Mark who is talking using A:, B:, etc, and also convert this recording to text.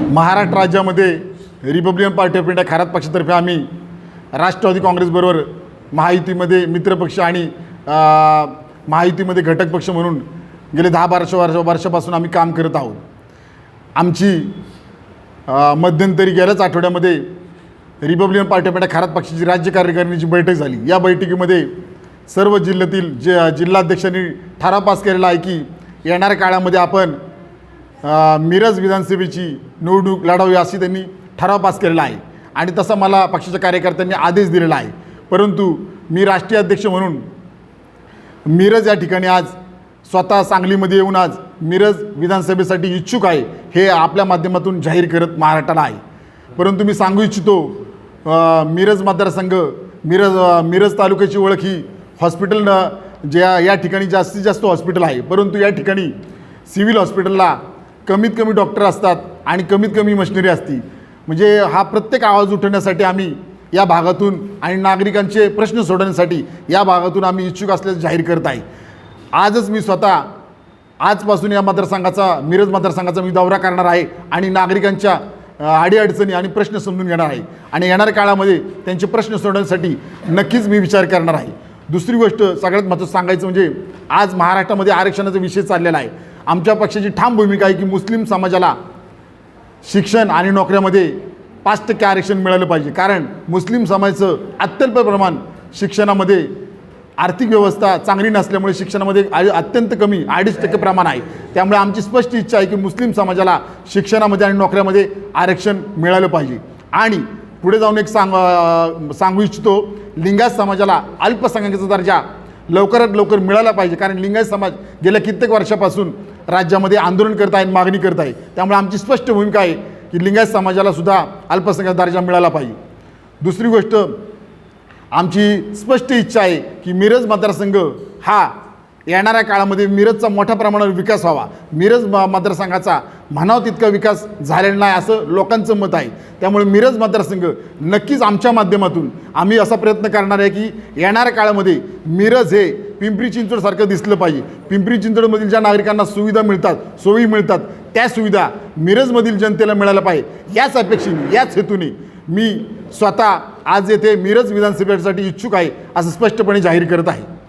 A: महाराष्ट्र राज्यामध्ये Republican party of India Kharat पक्षातर्फे आम्ही राष्ट्रवादी काँग्रेसबरोबर महायुतीमध्ये मित्रपक्ष आणि महायुतीमध्ये घटक पक्ष म्हणून गेले दहा बाराशे वर्ष वर्षापासून आम्ही काम करत आहोत. आमची मध्यंतरी गेल्याच आठवड्यामध्ये Republican party of India Kharat पक्षाची राज्य कार्यकारिणीची बैठक झाली. या बैठकीमध्ये सर्व जिल्ह्यातील जे जिल्हाध्यक्षांनी ठराव पास केलेला आहे की येणाऱ्या काळामध्ये आपण मिरज विधानसभेची निवडणूक लढावी अशी त्यांनी ठराव पास केलेला आहे. आणि तसा मला पक्षाच्या कार्यकर्त्यांनी आदेश दिलेला आहे. परंतु मी राष्ट्रीय अध्यक्ष म्हणून मिरज या ठिकाणी आज स्वतः सांगलीमध्ये येऊन आज मिरज विधानसभेसाठी इच्छुक आहे हे आपल्या माध्यमातून जाहीर करत महाराष्ट्राला आहे. परंतु मी सांगू इच्छितो मिरज मतदारसंघ मिरज मिरज तालुक्याची ओळख ही हॉस्पिटल ज्या या ठिकाणी जास्तीत जास्त हॉस्पिटल आहे. परंतु या ठिकाणी सिव्हिल हॉस्पिटलला कमीत कमी डॉक्टर असतात आणि कमीत कमी मशिनरी असती. म्हणजे हा प्रत्येक आवाज उठवण्यासाठी आम्ही या भागातून आणि नागरिकांचे प्रश्न सोडवण्यासाठी या भागातून आम्ही इच्छुक असल्याचं जाहीर करत आहे. आजच मी स्वतः आजपासून या मतदारसंघाचा मिरज मतदारसंघाचा मी दौरा करणार आहे आणि नागरिकांच्या अडीअडचणी आणि प्रश्न समजून घेणार आहे. आणि येणाऱ्या काळामध्ये त्यांचे प्रश्न सोडवण्यासाठी नक्कीच मी विचार करणार आहे. दुसरी गोष्ट सगळ्यात महत्त्वाचं सांगायचं म्हणजे आज महाराष्ट्रामध्ये आरक्षणाचा विषय चाललेला आहे. आमच्या पक्षाची ठाम भूमिका आहे की मुस्लिम समाजाला शिक्षण आणि नोकऱ्यामध्ये पाच टक्के आरक्षण मिळालं पाहिजे. कारण मुस्लिम समाजाचं अत्यल्प प्रमाण शिक्षणामध्ये आर्थिक व्यवस्था चांगली नसल्यामुळे शिक्षणामध्ये अत्यंत कमी अडीच टक्के प्रमाण आहे. त्यामुळे आमची स्पष्ट इच्छा आहे की मुस्लिम समाजाला शिक्षणामध्ये आणि नोकऱ्यामध्ये आरक्षण मिळालं पाहिजे. आणि पुढे जाऊन एक सांग सांगू इच्छितो लिंगायत समाजाला अल्पसंख्याकाचा दर्जा लवकरात लवकर मिळाला पाहिजे. कारण लिंगायत समाज गेल्या कित्येक वर्षापासून राज्यामध्ये आंदोलन करत आहे मागणी करत आहे. त्यामुळे आमची स्पष्ट भूमिका आहे की लिंगायत समाजाला सुद्धा अल्पसंख्याक दर्जा मिळाला पाहिजे. दुसरी गोष्ट आमची स्पष्ट इच्छा आहे की मिरज मतदारसंघ हा येणाऱ्या काळामध्ये मिरजचा मोठ्या प्रमाणावर विकास व्हावा. मिरज म- मतदारसंघाचा म्हणावा तितका विकास झालेला नाही असं लोकांचं मत आहे. त्यामुळे मिरज मतदारसंघ नक्कीच आमच्या माध्यमातून आम्ही असा प्रयत्न करणार आहे की येणाऱ्या काळामध्ये मिरज हे पिंपरी चिंचवडसारखं दिसलं पाहिजे. पिंपरी चिंचवडमधील ज्या नागरिकांना सुविधा मिळतात सोयी मिळतात त्या सुविधा मिरजमधील जनतेला मिळायला पाहिजे. याच अपेक्षेने याच हेतूने मी स्वतः आज येथे मिरज विधानसभेसाठी इच्छुक आहे असं स्पष्टपणे जाहीर करत आहे.